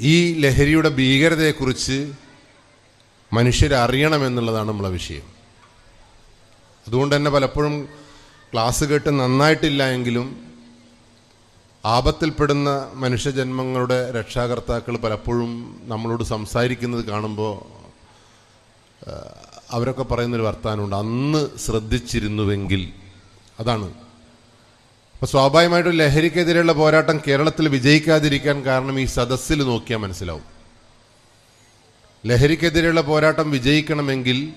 ഈ ലഹരിയുടെ ഭീകരതയെക്കുറിച്ച് മനുഷ്യരറിയണമെന്നുള്ളതാണ് നമ്മളെ വിഷയം. അതുകൊണ്ട് തന്നെ പലപ്പോഴും ക്ലാസ് കേട്ട് നന്നായിട്ടില്ല എങ്കിലും ആപത്തിൽപ്പെടുന്ന മനുഷ്യജന്മങ്ങളുടെ രക്ഷാകർത്താക്കൾ പലപ്പോഴും നമ്മളോട് സംസാരിക്കുന്നത് കാണുമ്പോൾ അവരൊക്കെ പറയുന്നൊരു വർത്തമാനമുണ്ട് അന്ന് ശ്രദ്ധിച്ചിരുന്നുവെങ്കിൽ അതാണ് അപ്പോൾ സ്വാഭാവികമായിട്ടും ലഹരിക്കെതിരെയുള്ള പോരാട്ടം കേരളത്തിൽ വിജയിക്കാതിരിക്കാൻ കാരണം ഈ സദസ്സിൽ നോക്കിയാൽ മനസ്സിലാവും. ലഹരിക്കെതിരെയുള്ള പോരാട്ടം വിജയിക്കണമെങ്കിൽ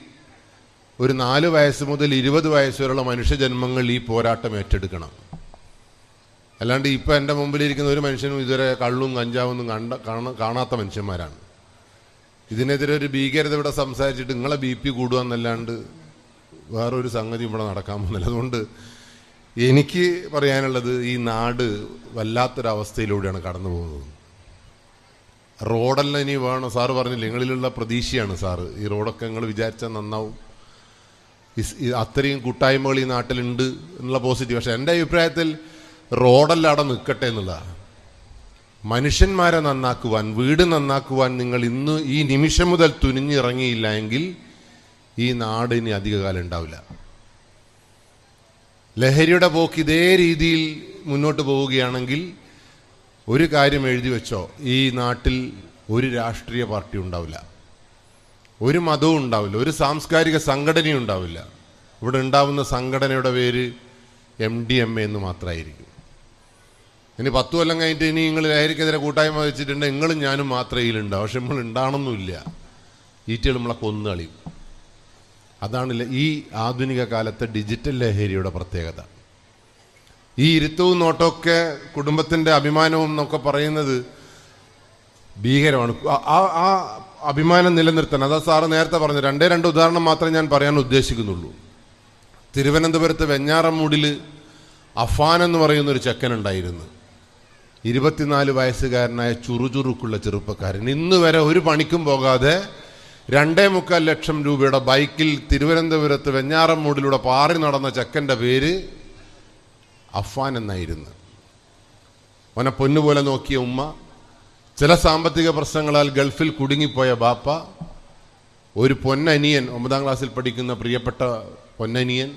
ഒരു നാല് വയസ്സ് മുതൽ ഇരുപത് വയസ്സ് വരെയുള്ള മനുഷ്യജന്മങ്ങൾ ഈ പോരാട്ടം ഏറ്റെടുക്കണം. അല്ലാണ്ട് ഇപ്പം എന്റെ മുമ്പിലിരിക്കുന്ന ഒരു മനുഷ്യനും ഇതുവരെ കള്ളും കഞ്ചാവും ഒന്നും കണ്ട കാണ- കാണാത്ത മനുഷ്യന്മാരാണ്. ഇതിനെതിരെ ഒരു ഭീകരത ഇവിടെ സംസാരിച്ചിട്ട് നിങ്ങളെ ബി പി കൂടുക എന്നല്ലാണ്ട് വേറൊരു സംഗതി ഇവിടെ നടക്കാൻ പോകുന്നില്ല. അതുകൊണ്ട് എനിക്ക് പറയാനുള്ളത് ഈ നാട് വല്ലാത്തൊരവസ്ഥയിലൂടെയാണ് കടന്നു പോകുന്നത് റോഡെല്ലാം ഇനി വേണം? സാറ് പറഞ്ഞില്ല നിങ്ങളിലുള്ള പ്രതീക്ഷയാണ് സാറ്. ഈ റോഡൊക്കെ നിങ്ങൾ വിചാരിച്ചാൽ നന്നാവും. അത്രയും കൂട്ടായ്മകൾ ഈ നാട്ടിലുണ്ട് എന്നുള്ള പോസിറ്റീവ് പക്ഷെ എന്റെ അഭിപ്രായത്തിൽ റോഡെല്ലാം അവിടെ നിൽക്കട്ടെ എന്നുള്ളതാണ് മനുഷ്യന്മാരെ നന്നാക്കുവാൻ വീട് നന്നാക്കുവാൻ നിങ്ങൾ ഇന്ന് ഈ നിമിഷം മുതൽ തുനിഞ്ഞിറങ്ങിയില്ല എങ്കിൽ ഈ നാട് ഇനി അധികകാലം ഉണ്ടാവില്ല. ലഹരിയുടെ പോക്ക് ഇതേ രീതിയിൽ മുന്നോട്ട് പോവുകയാണെങ്കിൽ ഒരു കാര്യം എഴുതി വെച്ചോ. ഈ നാട്ടിൽ ഒരു രാഷ്ട്രീയ പാർട്ടി ഉണ്ടാവില്ല. ഒരു മതവും ഉണ്ടാവില്ല. ഒരു സാംസ്കാരിക സംഘടനയും ഉണ്ടാവില്ല. ഇവിടെ ഉണ്ടാവുന്ന സംഘടനയുടെ പേര് എം ഡി എം എ എന്ന് മാത്രമായിരിക്കും. ഇനി പത്തു കൊല്ലം കഴിഞ്ഞിട്ട് ഇനി നിങ്ങൾ ലഹരിക്കെതിരെ കൂട്ടായ്മ വെച്ചിട്ടുണ്ട്. നിങ്ങളും ഞാനും മാത്രമേ ഇതിലുണ്ടാവും പക്ഷെ നമ്മൾ ഉണ്ടാവണമെന്നില്ല ഈറ്റകൾ നമ്മളെ കൊന്നു കളയും അതാണ് ഈ ആധുനിക കാലത്തെ ഡിജിറ്റൽ ലഹരിയുടെ പ്രത്യേകത. ഈ ഇരുത്തവും നോട്ടമൊക്കെ കുടുംബത്തിന്റെ അഭിമാനവും എന്നൊക്കെ പറയുന്നത് ഭീകരമാണ്. ആ- ആ അഭിമാനം നിലനിർത്താൻ അതാ സാറ് നേരത്തെ പറഞ്ഞു രണ്ടേ രണ്ട് ഉദാഹരണം മാത്രമേ ഞാൻ പറയാൻ ഉദ്ദേശിക്കുന്നുള്ളൂ. തിരുവനന്തപുരത്ത് വെഞ്ഞാറമൂടിൽ അഫാൻ എന്ന് പറയുന്ന ഒരു ചെക്കനുണ്ടായിരുന്നു. ഇരുപത്തിനാല് വയസ്സുകാരനായ ചുറുചുറുക്കുള്ള ചെറുപ്പക്കാരൻ. ഇന്ന് വരെ ഒരു പണിക്കും പോകാതെ രണ്ടേ മുക്കാൽ ലക്ഷം രൂപയുടെ ബൈക്കിൽ തിരുവനന്തപുരത്ത് വെഞ്ഞാറമൂടിലൂടെ പാറി നടന്ന ചെക്കന്റെ പേര് അഫ്വാൻ എന്നായിരുന്നു. ഓനെ പൊന്നുപോലെ നോക്കിയ ഉമ്മ ചില സാമ്പത്തിക പ്രശ്നങ്ങളാൽ ഗൾഫിൽ കുടുങ്ങിപ്പോയ ബാപ്പ ഒരു പൊന്നനിയൻ ഒമ്പതാം ക്ലാസ്സിൽ പഠിക്കുന്ന പ്രിയപ്പെട്ട പൊന്നനിയൻ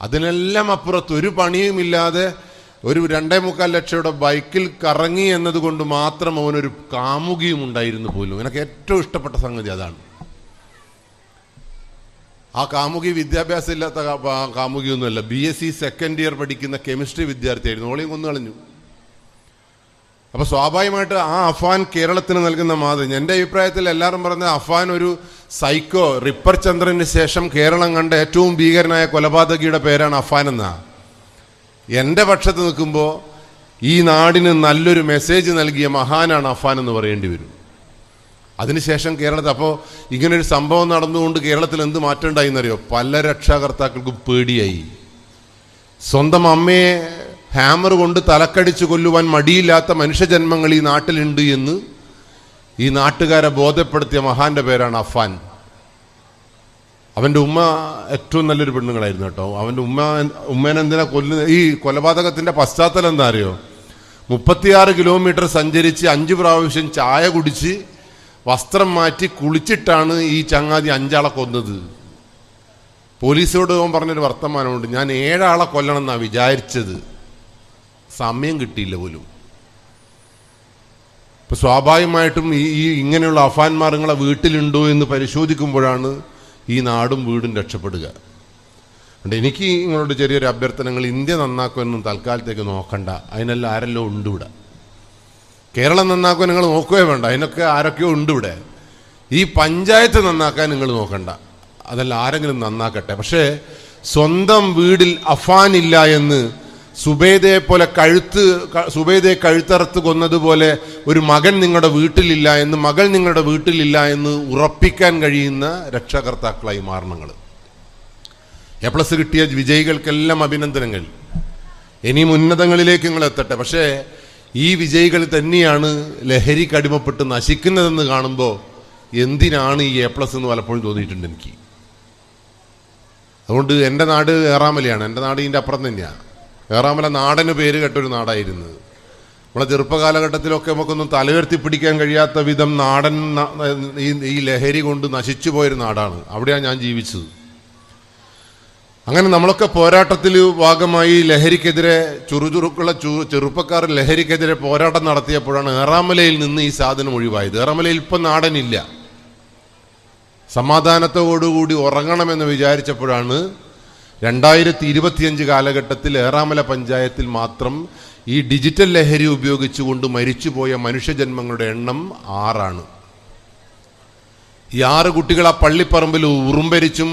അതിനെല്ലാം അപ്പുറത്ത് ഒരു പണിയുമില്ലാതെ ഒരു രണ്ടേ മുക്കാൽ ലക്ഷയുടെ ബൈക്കിൽ കറങ്ങി എന്നതുകൊണ്ട് മാത്രം അവനൊരു കാമുകിയും ഉണ്ടായിരുന്നു പോലും. എനിക്ക് ഏറ്റവും ഇഷ്ടപ്പെട്ട സംഗതി അതാണ്. ആ കാമുകി വിദ്യാഭ്യാസം ഇല്ലാത്ത കാമുകിയൊന്നുമല്ല. B S C second year പഠിക്കുന്ന കെമിസ്ട്രി വിദ്യാർത്ഥിയായിരുന്നു. ഓളിയും കൊന്നു കളഞ്ഞു. അപ്പൊ സ്വാഭാവികമായിട്ട് ആ അഫാൻ കേരളത്തിന് നൽകുന്ന മാതൃ എന്റെ അഭിപ്രായത്തിൽ എല്ലാവരും പറഞ്ഞ അഫാൻ ഒരു സൈക്കോ റിപ്പർ ചന്ദ്രന് ശേഷം കേരളം കണ്ട ഏറ്റവും ഭീകരനായ കൊലപാതകിയുടെ പേരാണ് അഫാൻ എന്നാ. എന്റെ പക്ഷത്ത് നിൽക്കുമ്പോൾ ഈ നാടിന് നല്ലൊരു മെസ്സേജ് നൽകിയ മഹാനാണ് അഫാൻ എന്ന് പറയേണ്ടി വരും. അതിനുശേഷം കേരളത്തിൽ അപ്പോൾ ഇങ്ങനൊരു സംഭവം നടന്നുകൊണ്ട് കേരളത്തിൽ എന്ത് മാറ്റം ഉണ്ടായിന്നറിയോ പല രക്ഷാകർത്താക്കൾക്കും പേടിയായി. സ്വന്തം അമ്മയെ ഹാമർ കൊണ്ട് തലക്കടിച്ച് കൊല്ലുവാൻ മടിയില്ലാത്ത മനുഷ്യജന്മങ്ങൾ ഈ നാട്ടിലുണ്ട് എന്ന് ഈ നാട്ടുകാരെ ബോധ്യപ്പെടുത്തിയ മഹാന്റെ പേരാണ് അഫാൻ. അവന്റെ ഉമ്മ ഏറ്റവും നല്ലൊരു പെണ്ണുങ്ങളായിരുന്നു കേട്ടോ. അവന്റെ ഉമ്മ ഉമ്മേനെന്തിനാ കൊല്ലുന്നത് ഈ കൊലപാതകത്തിന്റെ പശ്ചാത്തലം എന്താ അറിയോ മുപ്പത്തിയാറ് കിലോമീറ്റർ സഞ്ചരിച്ച് അഞ്ച് പ്രാവശ്യം ചായ കുടിച്ച് വസ്ത്രം മാറ്റി കുളിച്ചിട്ടാണ് ഈ ചങ്ങാതി അഞ്ചാളെ കൊന്നത്. പോലീസോട് അവൻ പറഞ്ഞൊരു വർത്തമാനമുണ്ട്. ഞാൻ ഏഴാളെ കൊല്ലണം എന്നാണ് വിചാരിച്ചത്. സമയം കിട്ടിയില്ല പോലും. ഇപ്പൊ സ്വാഭാവികമായിട്ടും ഈ ഈ ഇങ്ങനെയുള്ള അഫാൻമാർ നിങ്ങളെ വീട്ടിലുണ്ടോ എന്ന് പരിശോധിക്കുമ്പോഴാണ് ഈ നാടും വീടും രക്ഷപ്പെടുക. അതുകൊണ്ട് എനിക്ക് നിങ്ങളോട് ചെറിയൊരു അഭ്യർത്ഥനകൾ ഇന്ത്യ നന്നാക്കുമെന്നും തൽക്കാലത്തേക്ക് നോക്കണ്ട. അതിനെല്ലാം ആരെല്ലോ ഉണ്ട് ഇവിടെ. കേരളം നന്നാക്കുവാൻ നിങ്ങൾ നോക്കുകയോ വേണ്ട. അതിനൊക്കെ ആരൊക്കെയോ ഉണ്ട് ഇവിടെ. ഈ പഞ്ചായത്ത് നന്നാക്കാൻ നിങ്ങൾ നോക്കണ്ട. അതല്ല ആരെങ്കിലും നന്നാക്കട്ടെ. പക്ഷേ സ്വന്തം വീടിൽ അഫാനില്ല എന്ന് സുബേദയെ പോലെ കഴുത്ത് സുബേദയെ കഴുത്തറുത്ത് കൊന്നതുപോലെ ഒരു മകൻ നിങ്ങളുടെ വീട്ടിലില്ല എന്ന് മകൾ നിങ്ങളുടെ വീട്ടിലില്ല എന്ന് ഉറപ്പിക്കാൻ കഴിയുന്ന രക്ഷകർത്താക്കളായി മാറണങ്ങൾ എ പ്ലസ് കിട്ടിയ വിജയികൾക്കെല്ലാം അഭിനന്ദനങ്ങൾ. ഇനിയും ഉന്നതങ്ങളിലേക്ക് നിങ്ങൾ എത്തട്ടെ. പക്ഷേ ഈ വിജയികൾ തന്നെയാണ് ലഹരിക്ക് അടിമപ്പെട്ട് നശിക്കുന്നതെന്ന് കാണുമ്പോൾ എന്തിനാണ് ഈ എ പ്ലസ് എന്ന് പലപ്പോഴും തോന്നിയിട്ടുണ്ട് എനിക്ക്. അതുകൊണ്ട് എന്റെ നാട് ഏറാമലയാണ്. എന്റെ നാട് ഇതിന്റെ അപ്പുറം തന്നെയാണ്. ഏറാമല നാടന് പേര് കേട്ടൊരു നാടായിരുന്നു. നമ്മളെ ചെറുപ്പകാലഘട്ടത്തിലൊക്കെ നമുക്കൊന്നും തലയുയർത്തി പിടിക്കാൻ കഴിയാത്ത വിധം നാടൻ ഈ ലഹരി കൊണ്ട് നശിച്ചു പോയൊരു നാടാണ്. അവിടെയാണ് ഞാൻ ജീവിച്ചത്. അങ്ങനെ നമ്മളൊക്കെ പോരാട്ടത്തിൽ ഭാഗമായി ലഹരിക്കെതിരെ ചുറുചുറുക്കുള്ള ചു ചെറുപ്പക്കാർ ലഹരിക്കെതിരെ പോരാട്ടം നടത്തിയപ്പോഴാണ് ഏറാമലയിൽ നിന്ന് ഈ സാധനം ഒഴിവായത്. ഏറാമലയിൽ ഇപ്പം നാടനില്ല. സമാധാനത്തോടുകൂടി ഉറങ്ങണമെന്ന് വിചാരിച്ചപ്പോഴാണ് രണ്ടായിരത്തി ഇരുപത്തിയഞ്ച് കാലഘട്ടത്തിൽ ഏറാമല പഞ്ചായത്തിൽ മാത്രം ഈ ഡിജിറ്റൽ ലഹരി ഉപയോഗിച്ചുകൊണ്ട് മരിച്ചുപോയ മനുഷ്യജന്മങ്ങളുടെ എണ്ണം ആറാണ്. ഈ ആറ് കുട്ടികൾ ആ പള്ളിപ്പറമ്പിൽ ഉറുമ്പരിച്ചും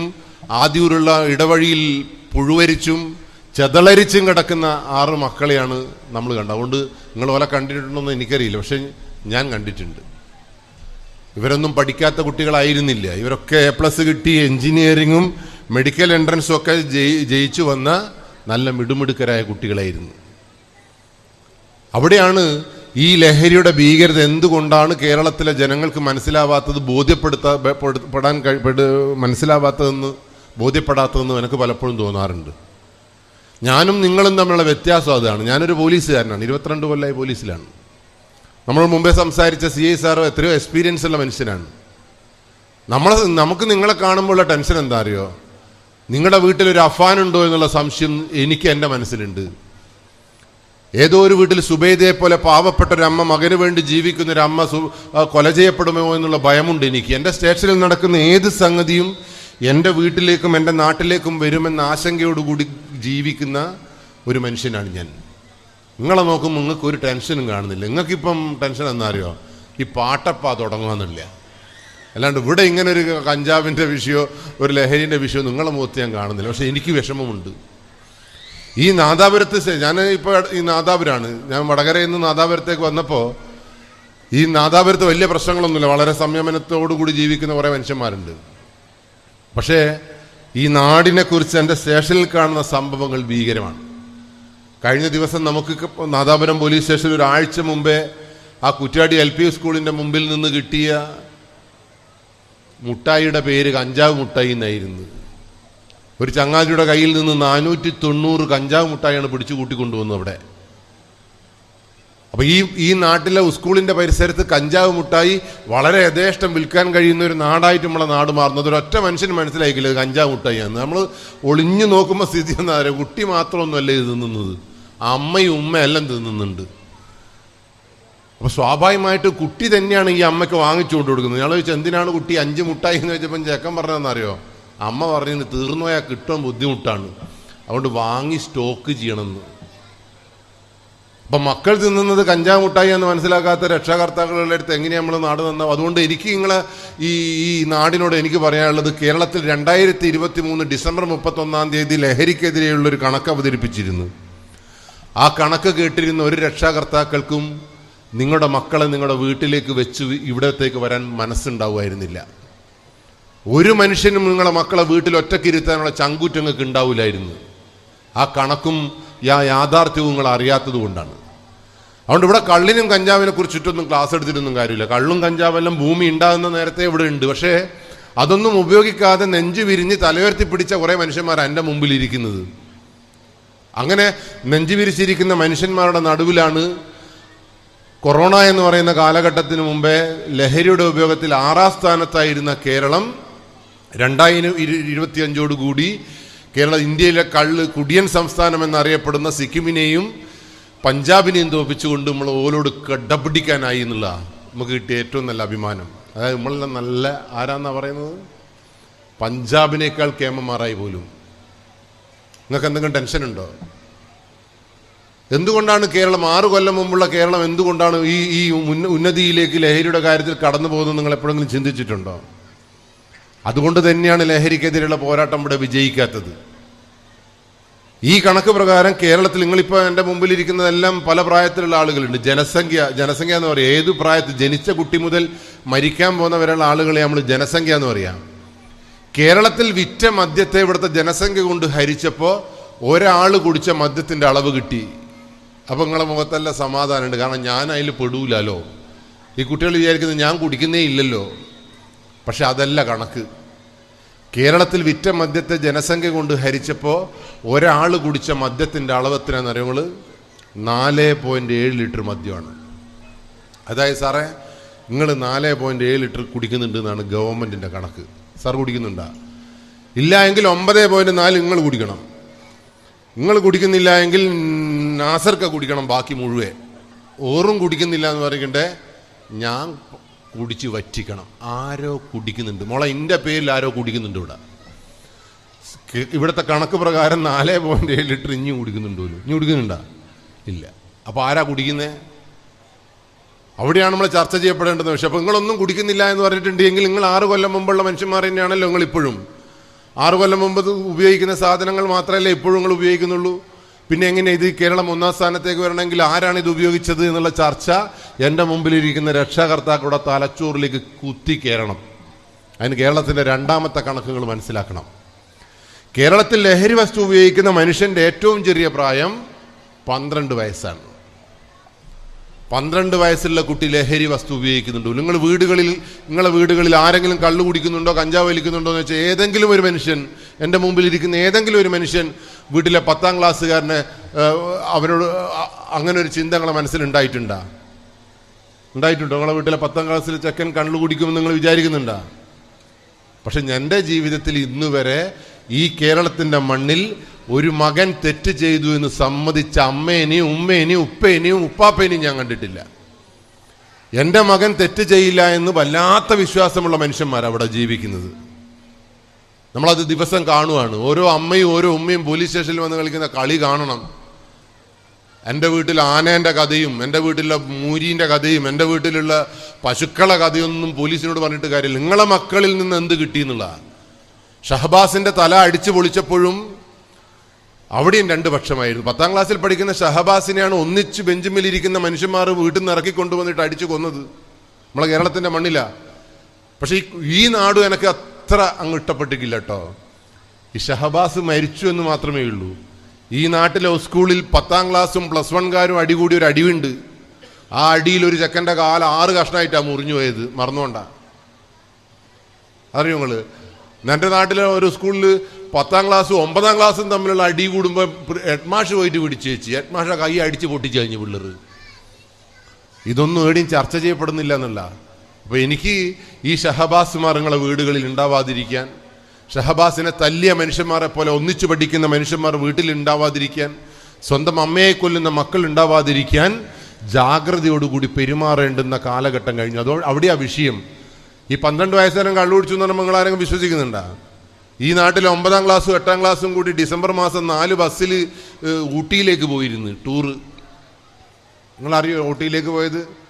ആദ്യൂരുള്ള ഇടവഴിയിൽ പുഴുവരിച്ചും ചെതളരിച്ചും കിടക്കുന്ന ആറ് മക്കളെയാണ് നമ്മൾ കണ്ടത്. അതുകൊണ്ട് നിങ്ങൾ ഓല കണ്ടിട്ടുണ്ടെന്ന് എനിക്കറിയില്ല. പക്ഷെ ഞാൻ കണ്ടിട്ടുണ്ട്. ഇവരൊന്നും പഠിക്കാത്ത കുട്ടികളായിരുന്നില്ല. ഇവരൊക്കെ എ പ്ലസ് കിട്ടി എഞ്ചിനീയറിങ്ങും മെഡിക്കൽ എൻട്രൻസും ഒക്കെ ജയിച്ചു വന്ന നല്ല മിടുമിടുക്കരായ കുട്ടികളായിരുന്നു. അവിടെയാണ് ഈ ലഹരിയുടെ ഭീകരത എന്തുകൊണ്ടാണ് കേരളത്തിലെ ജനങ്ങൾക്ക് മനസ്സിലാവാത്തത് ബോധ്യപ്പെടുത്താ പെട- പെടാൻ കഴി- പെട്- മനസ്സിലാവാത്തതെന്ന് ബോധ്യപ്പെടാത്തതെന്ന് എനിക്ക് പലപ്പോഴും തോന്നാറുണ്ട്. ഞാനും നിങ്ങളും തമ്മിലുള്ള വ്യത്യാസം അതാണ്. ഞാനൊരു പോലീസുകാരനാണ്. ഇരുപത്തിരണ്ട് കൊല്ലമായി പോലീസിലാണ്. നമ്മൾ മുമ്പേ സംസാരിച്ച സി ഐ സാറോ എത്രയോ എക്സ്പീരിയൻസ് ഉള്ള മനുഷ്യനാണ്. നമ്മൾ നമുക്ക് നിങ്ങളെ കാണുമ്പോഴുള്ള ടെൻഷൻ എന്താ അറിയോ? നിങ്ങളുടെ വീട്ടിൽ ഒരു അഫാൻ ഉണ്ടോ എന്നുള്ള സംശയം എനിക്ക് എന്റെ മനസ്സിലുണ്ട്. ഏതോ ഒരു വീട്ടിൽ സുബേദയെ പോലെ പാവപ്പെട്ട ഒരു അമ്മ മകന് വേണ്ടി ജീവിക്കുന്ന ഒരു അമ്മ കൊല ചെയ്യപ്പെടുമോ എന്നുള്ള ഭയമുണ്ട് എനിക്ക്. എന്റെ സ്റ്റേഷനിൽ നടക്കുന്ന ഏത് സംഗതിയും എന്റെ വീട്ടിലേക്കും എന്റെ നാട്ടിലേക്കും വരുമെന്ന ആശങ്കയോടുകൂടി ജീവിക്കുന്ന ഒരു മനുഷ്യനാണ് ഞാൻ. നിങ്ങളെ നോക്കുമ്പോൾ നിങ്ങൾക്ക് ഒരു ടെൻഷനും കാണുന്നില്ല. നിങ്ങൾക്കിപ്പം ടെൻഷൻ എന്താ അറിയോ? ഈ തുടങ്ങുക തുടങ്ങുകയെന്നില്ല അല്ലാണ്ട് ഇവിടെ ഇങ്ങനെ ഒരു കഞ്ചാവിന്റെ വിഷയമോ ഒരു ലഹരിന്റെ വിഷയമോ നിങ്ങളെ മുഖത്ത് ഞാൻ കാണുന്നില്ല. പക്ഷേ എനിക്ക് വിഷമമുണ്ട്. ഈ നാദാപുരത്ത് ഞാൻ ഇപ്പോൾ ഈ നാദാപുരാണ്. ഞാൻ വടകരയിൽ നിന്ന് നാദാപുരത്തേക്ക് വന്നപ്പോൾ ഈ നാദാപുരത്ത് വലിയ പ്രശ്നങ്ങളൊന്നുമില്ല. വളരെ സംയമനത്തോടു കൂടി ജീവിക്കുന്ന കുറേ മനുഷ്യന്മാരുണ്ട്. പക്ഷേ ഈ നാടിനെക്കുറിച്ച് എന്റെ സ്റ്റേഷനിൽ കാണുന്ന സംഭവങ്ങൾ ഭീകരമാണ്. കഴിഞ്ഞ ദിവസം നമുക്ക് നാദാപുരം പോലീസ് സ്റ്റേഷനിൽ ഒരാഴ്ച മുമ്പേ ആ കുറ്റാടി എൽ പി സ്കൂളിന്റെ മുമ്പിൽ നിന്ന് കിട്ടിയ മുട്ടായിയുടെ പേര് കഞ്ചാവ് മുട്ടായി എന്നായിരുന്നു. ഒരു ചങ്ങാതിയുടെ കയ്യിൽ നിന്ന് നാനൂറ്റി തൊണ്ണൂറ് കഞ്ചാവ് മുട്ടായാണ് പിടിച്ചു കൂട്ടിക്കൊണ്ടുവന്നത് അവിടെ. അപ്പൊ ഈ ഈ നാട്ടിലെ സ്കൂളിന്റെ പരിസരത്ത് കഞ്ചാവ് മുട്ടായി വളരെ യഥേഷ്ടം വിൽക്കാൻ കഴിയുന്ന ഒരു നാടായിട്ട് നമ്മളെ നാട് മാറുന്നത് ഒരൊറ്റ മനുഷ്യന് മനസ്സിലായിക്കില്ല ഇത് കഞ്ചാവ് മുട്ടായിയാണ് നമ്മൾ ഒളിഞ്ഞു നോക്കുമ്പോൾ സ്ഥിതി പറയുക കുട്ടി മാത്രമൊന്നുമല്ല ഇത് തിന്നുന്നത്. അമ്മയും ഉമ്മയും എല്ലാം തിന്നുന്നുണ്ട്. അപ്പൊ സ്വാഭാവികമായിട്ട് കുട്ടി തന്നെയാണ് ഈ അമ്മയ്ക്ക് വാങ്ങിച്ചു കൊണ്ട് കൊടുക്കുന്നത് ഞങ്ങൾ ചോദിച്ചാൽ എന്തിനാണ് കുട്ടി അഞ്ച് മുട്ടായി? എന്ന് വെച്ചപ്പോൾ ചെക്കൻ പറഞ്ഞതെന്നറിയോ? അമ്മ പറഞ്ഞത് തീർന്നുപോയാൽ കിട്ടാൻ ബുദ്ധിമുട്ടാണ്. അതുകൊണ്ട് വാങ്ങി സ്റ്റോക്ക് ചെയ്യണമെന്ന്. അപ്പൊ മക്കൾ തിന്നുന്നത് കഞ്ചാവ് മുട്ടായി എന്ന് മനസ്സിലാക്കാത്ത രക്ഷാകർത്താക്കളുടെ അടുത്ത് എങ്ങനെയാണ് നമ്മൾ നാട് നന്നാവും അതുകൊണ്ട് എനിക്ക് നിങ്ങളെ ഈ ഈ നാടിനോട് എനിക്ക് പറയാനുള്ളത് കേരളത്തിൽ രണ്ടായിരത്തി ഇരുപത്തി മൂന്ന് ഡിസംബർ മുപ്പത്തൊന്നാം തീയതി ലഹരിക്കെതിരെയുള്ള ഒരു കണക്ക് അവതരിപ്പിച്ചിരുന്നു. ആ കണക്ക് കേട്ടിരുന്ന ഒരു രക്ഷാകർത്താക്കൾക്കും നിങ്ങളുടെ മക്കളെ നിങ്ങളുടെ വീട്ടിലേക്ക് വെച്ച് ഇവിടത്തേക്ക് വരാൻ മനസ്സുണ്ടാവുമായിരുന്നില്ല. ഒരു മനുഷ്യനും നിങ്ങളുടെ മക്കളെ വീട്ടിൽ ഒറ്റക്കിരുത്താനുള്ള ചങ്കൂറ്റങ്ങൾക്ക് ഉണ്ടാവില്ലായിരുന്നു. ആ കണക്കും ആ യാഥാർത്ഥ്യവും നിങ്ങൾ അറിയാത്തത് കൊണ്ടാണ്. അതുകൊണ്ട് ഇവിടെ കള്ളിനും കഞ്ചാവിനെ കുറിച്ചിട്ടൊന്നും ക്ലാസ് എടുത്തിട്ടൊന്നും കാര്യമില്ല. കള്ളും കഞ്ചാവെല്ലാം ഭൂമി ഉണ്ടാകുന്ന നേരത്തെ ഇവിടെ ഉണ്ട്. പക്ഷേ അതൊന്നും ഉപയോഗിക്കാതെ നെഞ്ചു വിരിഞ്ഞ് തലയുയർത്തി പിടിച്ച കുറേ മനുഷ്യന്മാരാണ് എന്റെ മുമ്പിൽ ഇരിക്കുന്നത്. അങ്ങനെ നെഞ്ചു വിരിച്ചിരിക്കുന്ന മനുഷ്യന്മാരുടെ നടുവിലാണ് കൊറോണ എന്ന് പറയുന്ന കാലഘട്ടത്തിന് മുമ്പേ ലഹരിയുടെ ഉപയോഗത്തിൽ ആറാം സ്ഥാനത്തായിരുന്ന കേരളം രണ്ടായിരം ഇരുപത്തിയഞ്ചോടുകൂടി കേരള ഇന്ത്യയിലെ കള്ള് കുടിയൻ സംസ്ഥാനം എന്നറിയപ്പെടുന്ന സിക്കിമിനെയും പഞ്ചാബിനെയും തോപ്പിച്ചുകൊണ്ട് നമ്മൾ ഓലോട് കടപിടിക്കാനായി എന്നുള്ള നമുക്ക് കിട്ടിയ ഏറ്റവും നല്ല അഭിമാനം. അതായത് നമ്മളെല്ലാം നല്ല ആരാന്നാ പറയുന്നത്? പഞ്ചാബിനേക്കാൾ കേമന്മാരായി പോലും. നിങ്ങൾക്ക് എന്തെങ്കിലും ടെൻഷൻ ഉണ്ടോ എന്തുകൊണ്ടാണ് കേരളം ആറു കൊല്ലം മുമ്പുള്ള കേരളം എന്തുകൊണ്ടാണ് ഈ ഈ ഉന്ന- ഉന്നതിയിലേക്ക് ലഹരിയുടെ കാര്യത്തിൽ കടന്നു പോകുന്നത് നിങ്ങൾ എപ്പോഴെങ്കിലും ചിന്തിച്ചിട്ടുണ്ടോ? അതുകൊണ്ട് തന്നെയാണ് ലഹരിക്കെതിരെയുള്ള പോരാട്ടം ഇവിടെ വിജയിക്കാത്തത്. ഈ കണക്ക് പ്രകാരം കേരളത്തിൽ നിങ്ങളിപ്പോൾ എന്റെ മുമ്പിൽ ഇരിക്കുന്നതെല്ലാം പല പ്രായത്തിലുള്ള ആളുകളുണ്ട്. ജനസംഖ്യ ജനസംഖ്യ എന്ന് പറയുക ഏത് പ്രായത്തിൽ ജനിച്ച കുട്ടി മുതൽ മരിക്കാൻ പോകുന്നവരുള്ള ആളുകളെ നമ്മൾ ജനസംഖ്യ എന്ന് പറയാം. കേരളത്തിൽ വിറ്റ മദ്യത്തെ ഇവിടുത്തെ ജനസംഖ്യ കൊണ്ട് ഹരിച്ചപ്പോൾ ഒരാൾ കുടിച്ച മദ്യത്തിന്റെ അളവ് കിട്ടി. അപ്പം നിങ്ങളെ മുഖത്തല്ല സമാധാനമുണ്ട്. കാരണം ഞാൻ അതിൽ പെടൂലല്ലോ ഈ കുട്ടികൾ വിചാരിക്കുന്നത് ഞാൻ കുടിക്കുന്നേ ഇല്ലല്ലോ. പക്ഷെ അതല്ല കണക്ക്. കേരളത്തിൽ വിറ്റ മദ്യത്തെ ജനസംഖ്യ കൊണ്ട് ഹരിച്ചപ്പോൾ ഒരാൾ കുടിച്ച മദ്യത്തിന്റെ അളവെത്രയാണെന്ന് അറിയുമ്പോൾ നാല് പോയിന്റ് ഏഴ് ലിറ്റർ മദ്യമാണ്. അതായത് സാറേ നിങ്ങൾ നാല് പോയിന്റ് ഏഴ് ലിറ്റർ കുടിക്കുന്നുണ്ട് എന്നാണ് ഗവൺമെന്റിന്റെ കണക്ക്. സാർ കുടിക്കുന്നുണ്ടാ? ഇല്ല എങ്കിൽ ഒമ്പത് പോയിന്റ് നാല് നിങ്ങൾ കുടിക്കണം. നിങ്ങൾ കുടിക്കുന്നില്ല എങ്കിൽ നാസർക്ക കുടിക്കണം ബാക്കി മുഴുവൻ. ഓറും കുടിക്കുന്നില്ല എന്ന് പറയണ്ടേ ഞാൻ കുടിച്ച് വറ്റിക്കണം. ആരോ കുടിക്കുന്നുണ്ട്. മോളെ എന്റെ പേരിൽ ആരോ കുടിക്കുന്നുണ്ട് ഇവിടെ. ഇവിടുത്തെ കണക്ക് പ്രകാരം നാല് പോയിന്റ് ഏഴ് ലിറ്റർ ഇഞ്ഞി കുടിക്കുന്നുണ്ടോ ഇനി കുടിക്കുന്നുണ്ടോ? ഇല്ല. അപ്പോൾ ആരാ കുടിക്കുന്നത് അവിടെയാണ് നമ്മൾ ചർച്ച ചെയ്യപ്പെടേണ്ടത്. പക്ഷെ അപ്പോൾ നിങ്ങളൊന്നും കുടിക്കുന്നില്ല എന്ന് പറഞ്ഞിട്ടുണ്ടെങ്കിൽ നിങ്ങൾ ആറ് കൊല്ലം മുമ്പുള്ള മനുഷ്യന്മാർ തന്നെയാണല്ലോ നിങ്ങൾ ഇപ്പോഴും ആറ് കൊല്ലം മുമ്പ് ഉപയോഗിക്കുന്ന സാധനങ്ങൾ മാത്രമല്ലേ ഇപ്പോഴും നിങ്ങൾ ഉപയോഗിക്കുന്നുള്ളൂ? പിന്നെ എങ്ങനെ ഇത് കേരളം ഒന്നാം സ്ഥാനത്തേക്ക് വരണമെങ്കിൽ ആരാണ് ഇത് ഉപയോഗിച്ചത് എന്നുള്ള ചർച്ച എന്റെ മുമ്പിലിരിക്കുന്ന രക്ഷാകർത്താക്കളുടെ തലച്ചോറിലേക്ക് കുത്തി കയറണം അതിന് കേരളത്തിന്റെ രണ്ടാമത്തെ കണക്കുകൾ മനസ്സിലാക്കണം. കേരളത്തിൽ ലഹരി വസ്തു ഉപയോഗിക്കുന്ന മനുഷ്യന്റെ ഏറ്റവും ചെറിയ പ്രായം പന്ത്രണ്ട് വയസ്സാണ്. പന്ത്രണ്ട് വയസ്സുള്ള കുട്ടി ലഹരി വസ്തു ഉപയോഗിക്കുന്നുണ്ടോ. നിങ്ങൾ വീടുകളിൽ നിങ്ങളെ വീടുകളിൽ ആരെങ്കിലും കള്ളു കുടിക്കുന്നുണ്ടോ കഞ്ചാവ് വലിക്കുന്നുണ്ടോ എന്ന് വെച്ചാൽ ഏതെങ്കിലും ഒരു മനുഷ്യൻ എന്റെ മുമ്പിൽ ഇരിക്കുന്ന ഏതെങ്കിലും ഒരു മനുഷ്യൻ വീട്ടിലെ പത്താം ക്ലാസ്സുകാരന് അവരോട് അങ്ങനെ ഒരു ചിന്ത നിങ്ങളെ മനസ്സിലുണ്ടായിട്ടുണ്ടോ? ഉണ്ടായിട്ടുണ്ടോ? നിങ്ങളെ വീട്ടിലെ പത്താം ക്ലാസ്സിൽ ചെക്കൻ കണ്ണു കുടിക്കുമെന്ന് നിങ്ങൾ വിചാരിക്കുന്നുണ്ടോ? പക്ഷെ എന്റെ ജീവിതത്തിൽ ഇന്ന് വരെ ഈ കേരളത്തിന്റെ മണ്ണിൽ ഒരു മകൻ തെറ്റ് ചെയ്തു എന്ന് സമ്മതിച്ച അമ്മേനെയും ഉമ്മേനെയും ഉപ്പേനെയും ഉപ്പാപ്പേനെയും ഞാൻ കണ്ടിട്ടില്ല. എന്റെ മകൻ തെറ്റ് ചെയ്യില്ല എന്ന് വല്ലാത്ത വിശ്വാസമുള്ള മനുഷ്യന്മാർ അവിടെ ജീവിക്കുന്നത്. നമ്മളത് ദിവസം കാണുവാണ്. ഓരോ അമ്മയും ഓരോ ഉമ്മയും പോലീസ് സ്റ്റേഷനിൽ വന്ന് കളിക്കുന്ന കളി കാണണം. എന്റെ വീട്ടിൽ ആനേന്റെ കഥയും എന്റെ വീട്ടിലെ മൂരീന്റെ കഥയും എന്റെ വീട്ടിലുള്ള പശുക്കളെ കഥയൊന്നും പോലീസിനോട് പറഞ്ഞിട്ട് കാര്യമില്ല. നിങ്ങളെ മക്കളിൽ നിന്ന് എന്ത് കിട്ടി ഷഹബാസിന്റെ തല അടിച്ചു പൊളിച്ചപ്പോഴും അവിടെയും രണ്ട് പക്ഷമായിരുന്നു. പത്താം ക്ലാസ്സിൽ പഠിക്കുന്ന ഷഹബാസിനെയാണ് ഒന്നിച്ച് ബെഞ്ചുമിലിരിക്കുന്ന മനുഷ്യന്മാർ വീട്ടിൽ നിന്ന് ഇറക്കി കൊണ്ടുവന്നിട്ട് അടിച്ചു കൊന്നത്. നമ്മളെ കേരളത്തിന്റെ മണ്ണില. പക്ഷേ ഈ നാടും എനിക്ക് അത്ര അങ്ങ് ഇഷ്ടപ്പെട്ടിട്ടില്ല കേട്ടോ ഈ ഷഹബാസ് മരിച്ചു എന്ന് മാത്രമേ ഉള്ളൂ. ഈ നാട്ടിലെ സ്കൂളിൽ പത്താം ക്ലാസ്സും പ്ലസ് വൺകാരും അടികൂടി ഒരു അടിവുണ്ട്. ആ അടിയിൽ ഒരു ചെക്കന്റെ കാല ആറ് കഷ്ണമായിട്ടാണ് മുറിഞ്ഞു പോയത്. മറന്നുകൊണ്ടാ. അറിയോ നിങ്ങൾ? എന്റെ നാട്ടിലെ ഒരു സ്കൂളിൽ പത്താം ക്ലാസ്സും ഒമ്പതാം ക്ലാസ്സും തമ്മിലുള്ള അടി കൂടുമ്പോൾ ഹെഡ് മാഷ് പോയിട്ട് പിടിച്ചു വെച്ച് ഹെഡ് മാഷ കൈ അടിച്ച് പൊട്ടിച്ച് കഴിഞ്ഞു പിള്ളേർ ഇതൊന്നും എവിടെയും ചർച്ച ചെയ്യപ്പെടുന്നില്ല എന്നല്ല. അപ്പൊ എനിക്ക് ഈ ഷഹബാസുമാർ നിങ്ങളെ വീടുകളിൽ ഉണ്ടാവാതിരിക്കാൻ ഷഹബാസിനെ തല്ലിയ മനുഷ്യന്മാരെ പോലെ ഒന്നിച്ചു പഠിക്കുന്ന മനുഷ്യന്മാർ വീട്ടിൽ ഉണ്ടാവാതിരിക്കാൻ സ്വന്തം അമ്മയെ കൊല്ലുന്ന മക്കൾ ഉണ്ടാവാതിരിക്കാൻ ജാഗ്രതയോടുകൂടി പെരുമാറേണ്ടുന്ന കാലഘട്ടം കഴിഞ്ഞു. അതോ ആ വിഷയം. ഈ പന്ത്രണ്ട് വയസ്സുകാരൻ കള്ളുപിടിച്ചു എന്ന് പറഞ്ഞാൽ ആരെങ്കിലും വിശ്വസിക്കുന്നുണ്ടോ? ഈ നാട്ടിലെ ഒമ്പതാം ക്ലാസ്സും എട്ടാം ക്ലാസ്സും കൂടി ഡിസംബർ മാസം നാല് ബസ്സിൽ ഊട്ടിയിലേക്ക് പോയിരുന്നു ടൂറ്. നിങ്ങളറിയോ ഊട്ടിയിലേക്ക് പോയത്?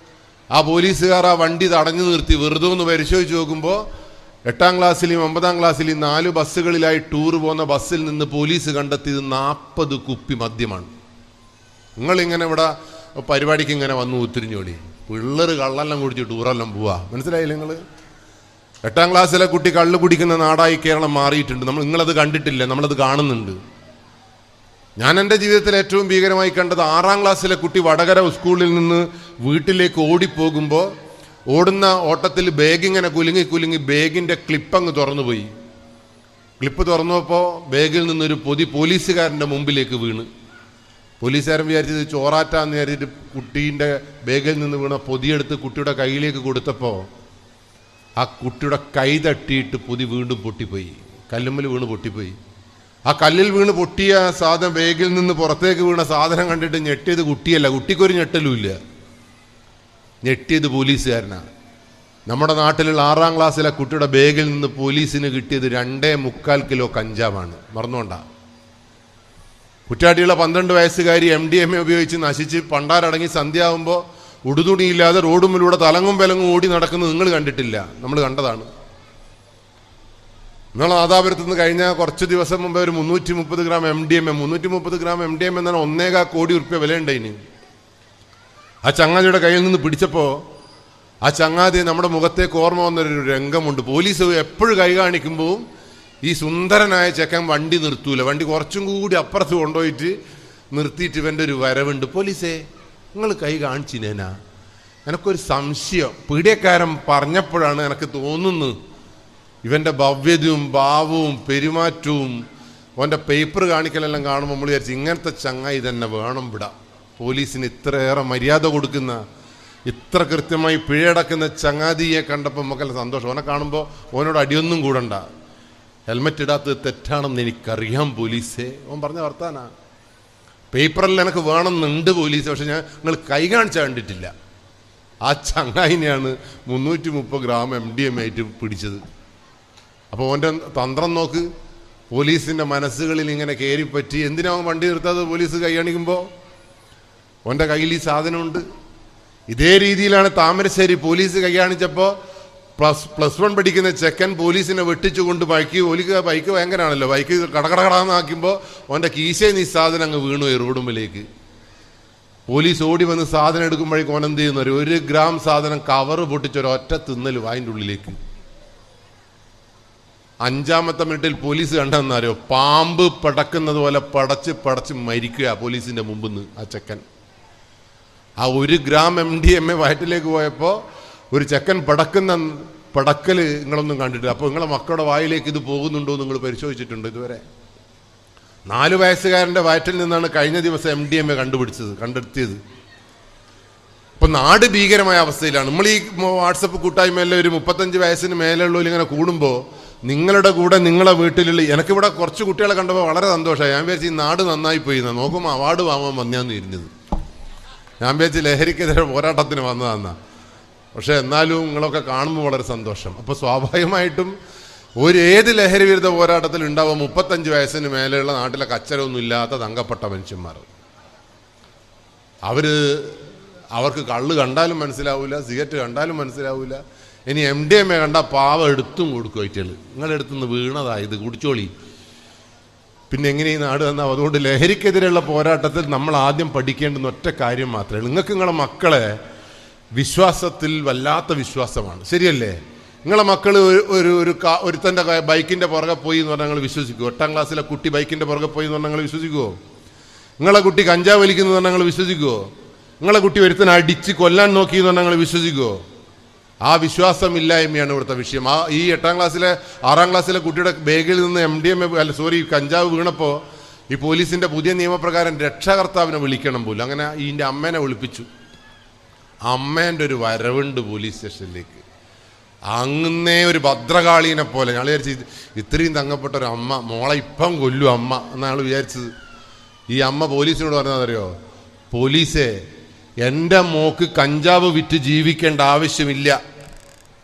ആ പോലീസുകാർ ആ വണ്ടി തടഞ്ഞു നിർത്തി വെറുതെ ഒന്ന് പരിശോധിച്ച് നോക്കുമ്പോൾ എട്ടാം ക്ലാസ്സിലെയും ഒമ്പതാം ക്ലാസ്സിലെയും നാല് ബസ്സുകളിലായി ടൂർ പോകുന്ന ബസ്സിൽ നിന്ന് പോലീസ് കണ്ടെത്തിയത് നാൽപ്പത് കുപ്പി മദ്യമാണ്. നിങ്ങളിങ്ങനെ ഇവിടെ പരിപാടിക്ക് ഇങ്ങനെ വന്നു ഉത്തിരിഞ്ഞോളി പിള്ളേർ കള്ളെല്ലാം കുടിച്ച് ടൂറെല്ലാം പോവാ. മനസ്സിലായില്ല നിങ്ങൾ എട്ടാം ക്ലാസ്സിലെ കുട്ടി കള്ള് കുടിക്കുന്ന നാടായി കേരളം മാറിയിട്ടുണ്ട്. നമ്മൾ നിങ്ങളത് കണ്ടിട്ടില്ല നമ്മളത് കാണുന്നുണ്ട്. ഞാൻ എന്റെ ജീവിതത്തിൽ ഏറ്റവും ഭീകരമായി കണ്ടത് ആറാം ക്ലാസ്സിലെ കുട്ടി വടകര സ്കൂളിൽ നിന്ന് വീട്ടിലേക്ക് ഓടിപ്പോകുമ്പോൾ ഓടുന്ന ഓട്ടത്തിൽ ബാഗിങ്ങനെ കുലുങ്ങി കുലുങ്ങി ബാഗിന്റെ ക്ലിപ്പങ്ങ് തുറന്നുപോയി. ക്ലിപ്പ് തുറന്നപ്പോൾ ബാഗിൽ നിന്നൊരു പൊതി പോലീസുകാരന്റെ മുമ്പിലേക്ക് വീണ്. പോലീസുകാരൻ വിചാരിച്ചത് ചോറാറ്റാന്ന് വിചാരിച്ചിട്ട് കുട്ടീന്റെ ബാഗിൽ നിന്ന് വീണ പൊതിയെടുത്ത് കുട്ടിയുടെ കയ്യിലേക്ക് കൊടുത്തപ്പോൾ ആ കുട്ടിയുടെ കൈ തട്ടിയിട്ട് പൊതി വീണ്ടും പൊട്ടിപ്പോയി. കല്ലുമ്മൽ വീണ് പൊട്ടിപ്പോയി. ആ കല്ലിൽ വീണ് പൊട്ടിയ സാധനം വേഗിൽ നിന്ന് പുറത്തേക്ക് വീണ സാധനം കണ്ടിട്ട് ഞെട്ടിയത് കുട്ടിയല്ല കുട്ടിക്കൊരു ഞെട്ടലുമില്ല ഞെട്ടിയത് പോലീസുകാരനാണ്. നമ്മുടെ നാട്ടിലുള്ള ആറാം ക്ലാസ്സിലെ കുട്ടിയുടെ ബാഗിൽ നിന്ന് പോലീസിന് കിട്ടിയത് രണ്ടേ മുക്കാൽ കിലോ കഞ്ചാവാണ്. മറന്നുകൊണ്ട കുറ്റാട്ടിയുള്ള പന്ത്രണ്ട് വയസ്സുകാരി എം ഡി എം എ ഉപയോഗിച്ച് നശിച്ച് പണ്ടാരടങ്ങി സന്ധ്യയാകുമ്പോൾ ഉടുതുണിയില്ലാതെ റോഡുമ്പിലൂടെ തലങ്ങും വിലങ്ങും ഓടി നടക്കുന്നത് നിങ്ങൾ കണ്ടിട്ടില്ല. നമ്മൾ കണ്ടതാണ്. നിങ്ങൾ നാദാപുരത്ത് നിന്ന് കഴിഞ്ഞ കുറച്ച് ദിവസം മുമ്പ് ഒരു മുന്നൂറ്റി മുപ്പത് gram M D M A മുന്നൂറ്റി മുപ്പത് ഗ്രാം എം ഡി എം എന്നാണ് ഒന്നേകാ കോടി ഉറുപ്പ്യ വിലയുണ്ടായിന് ആ ചങ്ങാതിയുടെ കയ്യിൽ നിന്ന് പിടിച്ചപ്പോൾ ആ ചങ്ങാതി നമ്മുടെ മുഖത്തേക്ക് ഓർമ്മ വന്നൊരു രംഗമുണ്ട്. പോലീസ് എപ്പോഴും കൈ കാണിക്കുമ്പോൾ ഈ സുന്ദരനായ ചെക്കൻ വണ്ടി നിർത്തൂല. വണ്ടി കുറച്ചും കൂടി അപ്പുറത്ത് കൊണ്ടുപോയിട്ട് നിർത്തിയിട്ട് ഇവന്റെ ഒരു വരവുണ്ട്. പോലീസേ നിങ്ങൾ കൈ കാണിച്ചിനേനാ? എനക്കൊരു സംശയം. പീഡിയക്കാരൻ പറഞ്ഞപ്പോഴാണ് എനിക്ക് തോന്നുന്നത് ഇവന്റെ ഭവ്യതയും ഭാവവും പെരുമാറ്റവും അവന്റെ പേപ്പർ കാണിക്കലെല്ലാം കാണുമ്പോൾ നമ്മൾ വിചാരിച്ചു ഇങ്ങനത്തെ ചങ്ങായി തന്നെ വേണം വിടാം പോലീസിന് ഇത്രയേറെ മര്യാദ കൊടുക്കുന്ന ഇത്ര കൃത്യമായി പിഴയടക്കുന്ന ചങ്ങാതിയെ കണ്ടപ്പോൾ നമുക്കെല്ലാം സന്തോഷം. ഓനെ കാണുമ്പോൾ ഓനോട് അടിയൊന്നും കൂടണ്ട. ഹെൽമെറ്റ് ഇടാത്തത് തെറ്റാണെന്ന് എനിക്കറിയാം പോലീസേ. ഓൻ പറഞ്ഞ വർത്താനാ. പേപ്പറിൽ എനിക്ക് വേണമെന്നുണ്ട് പോലീസ് പക്ഷെ ഞാൻ നിങ്ങൾ കൈ കാണിച്ച കണ്ടിട്ടില്ല. ആ ചങ്ങായിനെയാണ് മുന്നൂറ്റി മുപ്പത് ഗ്രാം എം ഡി എം ആയിട്ട് പിടിച്ചത്. അപ്പോൾ ഓന്റെ തന്ത്രം നോക്ക്. പോലീസിന്റെ മനസ്സുകളിൽ ഇങ്ങനെ കയറിപ്പറ്റി എന്തിനാ വണ്ടി നിർത്താതെ പോലീസ് കൈയണിക്കുമ്പോൾ ഓന്റെ കയ്യിൽ ഈ സാധനമുണ്ട്. ഇതേ രീതിയിലാണ് താമരശ്ശേരി പോലീസ് കൈയാണിച്ചപ്പോൾ പ്ലസ് പ്ലസ് വൺ പഠിക്കുന്ന ചെക്കൻ പോലീസിനെ വെട്ടിച്ചുകൊണ്ട് ബൈക്ക് ഓലിക്ക് ബൈക്ക് ഭയങ്കരമാണല്ലോ ബൈക്ക് കടകടകടാന്നാക്കുമ്പോൾ ഓന്റെ കീശയിൽ ഈ സാധനം അങ്ങ് വീണു പോയി റോഡുമ്പിലേക്ക്. പോലീസ് ഓടി വന്ന് സാധനം എടുക്കുമ്പോഴേക്കും ഓൻ എന്ത് ചെയ്യുന്നു ഒരു ഗ്രാം സാധനം കവറ് പൊട്ടിച്ചൊരൊറ്റ തിന്നൽ വായിന്റെ ഉള്ളിലേക്ക്. അഞ്ചാമത്തെ മിനിറ്റിൽ പോലീസ് കണ്ടെന്നറിയോ പാമ്പ് പടക്കുന്നത് പോലെ പടച്ച് പടച്ച് മരിക്കുക പോലീസിന്റെ മുമ്പിൽ നിന്ന് ആ ചെക്കൻ. ആ ഒരു gram M D M A വയറ്റിലേക്ക് പോയപ്പോൾ ഒരു ചെക്കൻ പടക്കുന്ന പടക്കൽ നിങ്ങളൊന്നും കണ്ടിട്ടില്ല. അപ്പോൾ നിങ്ങളെ മക്കളുടെ വായിലേക്ക് ഇത് പോകുന്നുണ്ടോ നിങ്ങൾ പരിശോധിച്ചിട്ടുണ്ട് ഇതുവരെ. നാല് വയസ്സുകാരന്റെ വയറ്റിൽ നിന്നാണ് കഴിഞ്ഞ ദിവസം എം ഡി എം എ കണ്ടുപിടിച്ചത് കണ്ടെത്തിയത്. ഇപ്പൊ നാട് ഭീകരമായ അവസ്ഥയിലാണ്. നമ്മൾ ഈ വാട്സപ്പ് കൂട്ടായ്മയിലെ ഒരു മുപ്പത്തഞ്ച് വയസ്സിന് മേലെയുള്ളവർ ഇങ്ങനെ കൂടുമ്പോൾ നിങ്ങളുടെ കൂടെ നിങ്ങളെ വീട്ടിലുള്ള എനിക്കിവിടെ കുറച്ച് കുട്ടികളെ കണ്ടപ്പോൾ വളരെ സന്തോഷമായി. ഞാൻ വിചാരിച്ചു ഈ നാട് നന്നായി പോയി നോക്കുമ്പോൾ അവാർഡ് വാങ്ങാൻ വന്നാന്ന് ഇരുന്നത്. ഞാൻ വിചാരിച്ച് ലഹരിക്കെതിരെ പോരാട്ടത്തിന് വന്നതാന്നാ. പക്ഷേ എന്നാലും നിങ്ങളൊക്കെ കാണുമ്പോൾ വളരെ സന്തോഷം. അപ്പോൾ സ്വാഭാവികമായിട്ടും ഒരു ഏത് ലഹരി വിരുദ്ധ പോരാട്ടത്തിൽ ഉണ്ടാവുക മുപ്പത്തഞ്ച് വയസ്സിന് മേലെയുള്ള നാട്ടിലെ കച്ചരമൊന്നും ഇല്ലാത്ത തങ്കപ്പെട്ട മനുഷ്യന്മാർ. അവർ അവർക്ക് കള്ള് കണ്ടാലും മനസ്സിലാവില്ല സിഗരറ്റ് കണ്ടാലും മനസ്സിലാവില്ല ഇനി എം ഡി എം എ കണ്ട പാവ എടുത്തും കൊടുക്കും ഐറ്റകൾ നിങ്ങളെടുത്തുനിന്ന് വീണതാ ഇത് കുടിച്ചോളി. പിന്നെ എങ്ങനെ ഈ നാട് തന്നാ അതുകൊണ്ട് ലഹരിക്കെതിരെയുള്ള പോരാട്ടത്തിൽ നമ്മൾ ആദ്യം പഠിക്കേണ്ടുന്ന ഒറ്റ കാര്യം മാത്രമേ നിങ്ങൾക്ക് നിങ്ങളെ മക്കളെ വിശ്വാസത്തിൽ വല്ലാത്ത വിശ്വാസമാണ്. ശരിയല്ലേ? നിങ്ങളെ മക്കൾ ഒരു ഒരു കാ ഒരുത്തന്റെ ബൈക്കിന്റെ പുറകെ പോയി എന്ന് പറഞ്ഞാൽ നിങ്ങൾ വിശ്വസിക്കുമോ എട്ടാം ക്ലാസ്സിലെ കുട്ടി ബൈക്കിന്റെ പുറകെ പോയി എന്ന് പറഞ്ഞാൽ നിങ്ങൾ വിശ്വസിക്കുമോ നിങ്ങളെ കുട്ടി കഞ്ചാവ് വലിക്കുന്നു പറഞ്ഞാൽ നിങ്ങൾ വിശ്വസിക്കുമോ നിങ്ങളെ കുട്ടി ഒരുത്തനെ അടിച്ച് കൊല്ലാൻ നോക്കി എന്ന് പറഞ്ഞാൽ നിങ്ങൾ വിശ്വസിക്കുമോ ആ വിശ്വാസമില്ലായ്മയാണ് ഇവിടുത്തെ വിഷയം. ആ ഈ എട്ടാം ക്ലാസ്സിലെ ആറാം ക്ലാസ്സിലെ കുട്ടിയുടെ ബാഗിൽ നിന്ന് എം ഡി എം അല്ല സോറി കഞ്ചാവ് വീണപ്പോൾ ഈ പോലീസിന്റെ പുതിയ നിയമപ്രകാരം രക്ഷകർത്താവിനെ വിളിക്കണം പോലും. അങ്ങനെ ഇതിന്റെ അമ്മേനെ വിളിപ്പിച്ചു. അമ്മേന്റെ ഒരു വരവുണ്ട് പോലീസ് സ്റ്റേഷനിലേക്ക്. അങ്ങനേ ഒരു ഭദ്രകാളീനെ പോലെ. ഞങ്ങൾ വിചാരിച്ചു ഇത്രയും തങ്ങപ്പെട്ട ഒരു അമ്മ മോളെ ഇപ്പം കൊല്ലു അമ്മ എന്നാണ് വിചാരിച്ചത്. ഈ അമ്മ പോലീസിനോട് പറഞ്ഞതറിയോ? പോലീസേ എന്റെ മോക്ക് കഞ്ചാവ് വിറ്റ് ജീവിക്കേണ്ട ആവശ്യമില്ല.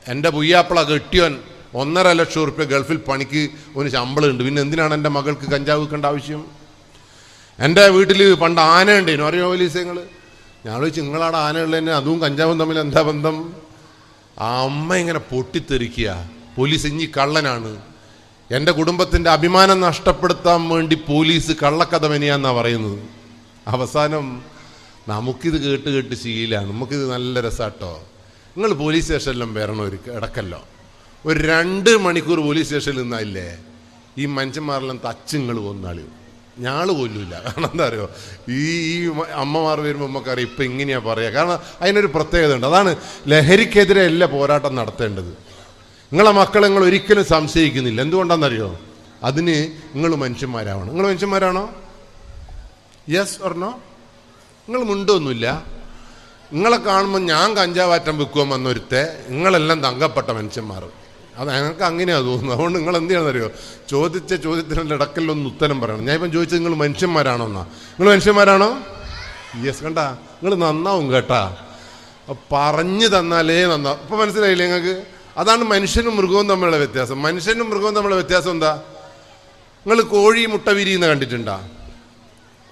എന്റെ പുയ്യാപ്പിള കെട്ടിയോൻ ഒന്നര ലക്ഷം റുപ്യ ഗൾഫിൽ പണിക്ക് ഒരു ശമ്പളമുണ്ട്. പിന്നെ എന്തിനാണ് എന്റെ മകൾക്ക് കഞ്ചാവ് വിൽക്കേണ്ട ആവശ്യം? എന്റെ വീട്ടിൽ പണ്ട് ആന ഉണ്ടേനു അറിയോ പോലീസ് നിങ്ങൾ ഞാൻ ചോദിച്ചു നിങ്ങളാടെ ആന ഉള്ളതന്നെ അതും കഞ്ചാവും തമ്മിൽ എന്താ ബന്ധം? ആ അമ്മ ഇങ്ങനെ പൊട്ടിത്തെറിക്കുക. പോലീസ് ഇഞ്ഞി കള്ളനാണ്. എന്റെ കുടുംബത്തിന്റെ അഭിമാനം നഷ്ടപ്പെടുത്താൻ വേണ്ടി പോലീസ് കള്ളക്കഥ മെനിയാന്നാ പറയുന്നത്. അവസാനം നമുക്കിത് കേട്ട് കേട്ട് ശീലമാണ് നമുക്കിത് നല്ല രസാട്ടോ. നിങ്ങൾ പോലീസ് സ്റ്റേഷനിലും വരണം ഒരു ഇടക്കല്ലോ. ഒരു രണ്ട് മണിക്കൂർ പോലീസ് സ്റ്റേഷനിൽ നിന്നായില്ലേ? ഈ മനുഷ്യന്മാരെല്ലാം തച്ചുങ്ങൾ കൊന്നാളി. ഞാൾ കൊല്ലൂല. കാരണം എന്താ അറിയോ? ഈ ഈ അമ്മമാർ വരുമ്പോൾ നമുക്കറിയാം ഇപ്പം ഇങ്ങനെയാണ് പറയുക കാരണം അതിനൊരു പ്രത്യേകത ഉണ്ട്. അതാണ് ലഹരിക്കെതിരെ എല്ലാ പോരാട്ടം നടത്തേണ്ടത്. നിങ്ങളെ മക്കളെ നിങ്ങൾ ഒരിക്കലും സംശയിക്കുന്നില്ല. എന്തുകൊണ്ടാണെന്നറിയോ അതിന് നിങ്ങൾ മനുഷ്യന്മാരാവണം. നിങ്ങൾ മനുഷ്യന്മാരാണോ? യെസ് ഓർണോ നിങ്ങൾ മുണ്ടൊന്നുമില്ല നിങ്ങളെ കാണുമ്പോൾ ഞാൻ കഞ്ചാവാറ്റം വിൽക്കുവാൻ വന്നൊരുത്തെ നിങ്ങളെല്ലാം തങ്കപ്പെട്ട മനുഷ്യന്മാർ. അത് ഞങ്ങൾക്ക് അങ്ങനെയാണ് തോന്നുന്നത്. അതുകൊണ്ട് നിങ്ങൾ എന്ത് ചെയ്യണമെന്നറിയോ ചോദിച്ച ചോദ്യത്തിനുള്ള ഇടക്കലൊന്ന് ഉത്തരം പറയണം. ഞാൻ ഇപ്പം ചോദിച്ചത് നിങ്ങൾ മനുഷ്യന്മാരാണോ എന്നാ നിങ്ങൾ മനുഷ്യന്മാരാണോ? യെസ് കണ്ടാ? നിങ്ങൾ നന്നാവും കേട്ടാ. പറഞ്ഞു തന്നാലേ നന്നാ. ഇപ്പം മനസ്സിലായില്ലേ നിങ്ങൾക്ക്? അതാണ് മനുഷ്യനും മൃഗവും തമ്മിലുള്ള വ്യത്യാസം. മനുഷ്യനും മൃഗവും തമ്മിലുള്ള വ്യത്യാസം എന്താ? നിങ്ങൾ കോഴി മുട്ട വിരിയുന്ന കണ്ടിട്ടുണ്ടാ?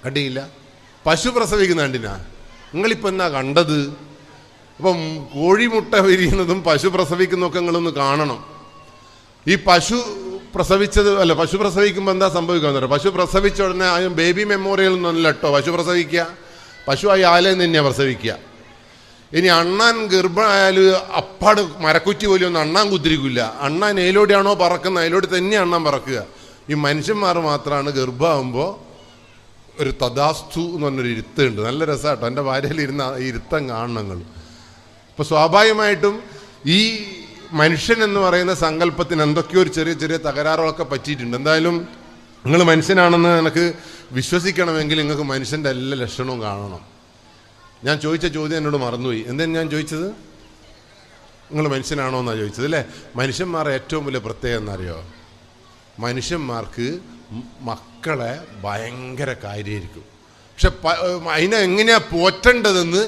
കണ്ടില്ല? പശു പ്രസവിക്കുന്ന കണ്ടിനാ? നിങ്ങളിപ്പോൾ എന്നാ കണ്ടത്? അപ്പം കോഴിമുട്ട വിരിയുന്നതും പശു പ്രസവിക്കുന്നതൊക്കെ നിങ്ങളൊന്ന് കാണണം. ഈ പശു പ്രസവിച്ചത് അല്ല പശു പ്രസവിക്കുമ്പോൾ എന്താ സംഭവിക്കുക പശു പ്രസവിച്ച ഉടനെ ആ ബേബി മെമ്മോറിയൽ ഒന്നല്ല കേട്ടോ. പശു പ്രസവിക്കുക. പശു ആ ആലയം തന്നെയാണ് പ്രസവിക്കുക. ഇനി അണ്ണാൻ ഗർഭമായാൽ അപ്പാട് മരക്കുറ്റി പോലും ഒന്നും അണ്ണാൻ കുത്തിരിക്കില്ല അണ്ണാൻ ഏലോടെയാണോ പറക്കുന്നത് അതിലോട്ട് തന്നെയാണ് അണ്ണാൻ പറക്കുക. ഈ മനുഷ്യന്മാർ മാത്രമാണ് ഗർഭമാകുമ്പോൾ ഒരു തദാസ്തു എന്ന് പറഞ്ഞൊരു ഇരുത്തുണ്ട്. നല്ല രസമാട്ടോ എന്റെ ഭാര്യയിൽ ഇരുന്ന ഇരുത്തം കാണണം നിങ്ങൾ സ്വാഭാവികമായിട്ടും ഈ മനുഷ്യൻ എന്ന് പറയുന്ന സങ്കല്പത്തിന് എന്തൊക്കെയോ ഒരു ചെറിയ ചെറിയ തകരാറുകളൊക്കെ പറ്റിയിട്ടുണ്ട്. എന്തായാലും നിങ്ങൾ മനുഷ്യനാണെന്ന് എനിക്ക് വിശ്വസിക്കണമെങ്കിൽ നിങ്ങൾക്ക് മനുഷ്യന്റെ എല്ലാ ലക്ഷണവും കാണണം. ഞാൻ ചോദിച്ച ചോദ്യം എന്നോട് മറന്നുപോയി. എന്താണ് ഞാൻ ചോദിച്ചത്? നിങ്ങൾ മനുഷ്യനാണോ എന്നാണ് ചോദിച്ചത് അല്ലേ? മനുഷ്യന്മാരുടെ ഏറ്റവും വലിയ പ്രത്യേകത എന്നറിയോ? മനുഷ്യന്മാർക്ക് മക്കളെ ഭയങ്കര കാര്യമായിരിക്കും പക്ഷെ അതിനെ എങ്ങനെയാ പോറ്റേണ്ടതെന്ന്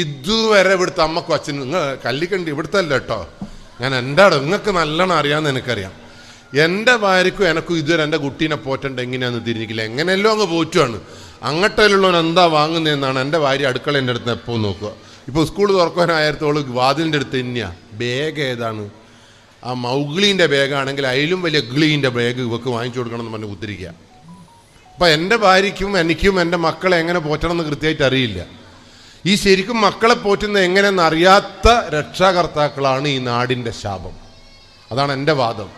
ഇതുവരെ ഇവിടുത്തെ അമ്മക്കും അച്ഛനും നിങ്ങൾ കല്ലിക്കണ്ടി ഇവിടുത്തെ അല്ല കേട്ടോ ഞാൻ എന്റെ അവിടെ നിങ്ങൾക്ക് നല്ലോണം അറിയാമെന്ന് എനിക്കറിയാം. എന്റെ ഭാര്യക്കും എനക്കും ഇതുവരെ എന്റെ കുട്ടീനെ പോറ്റേണ്ട എങ്ങനെയാണെന്ന് തിരിഞ്ഞിക്കില്ല എങ്ങനെയല്ലോ അങ്ങ് പോറ്റുവാണ്. അങ്ങട്ടയിലുള്ളവൻ എന്താ വാങ്ങുന്നതെന്നാണ് എന്റെ ഭാര്യ അടുക്കളേന്റെ അടുത്ത് എപ്പോൾ നോക്കുക. ഇപ്പോൾ സ്കൂൾ തുറക്കാനായത്തോൾ വാതിലിന്റെ അടുത്ത് തന്നെയാണ് ബാഗ് ഏതാണ്? ആ മൗഗ്ലീന്റെ ബാഗാണെങ്കിൽ അതിലും വലിയ ഗ്ലീന്റെ ബാഗ് ഇവക്ക് വാങ്ങിച്ചു കൊടുക്കണം എന്ന് പറഞ്ഞ് ഉദ്ധരിക്കുക അപ്പം എന്റെ ഭാര്യയ്ക്കും എനിക്കും എന്റെ മക്കളെ എങ്ങനെ പോറ്റണം എന്ന് കൃത്യമായിട്ട് അറിയില്ല. ഈ ശരിക്കും മക്കളെ പോറ്റുന്ന എങ്ങനെയെന്ന് അറിയാത്ത രക്ഷാകർത്താക്കളാണ് ഈ നാടിന്റെ ശാപം. അതാണ് എന്റെ വാദം.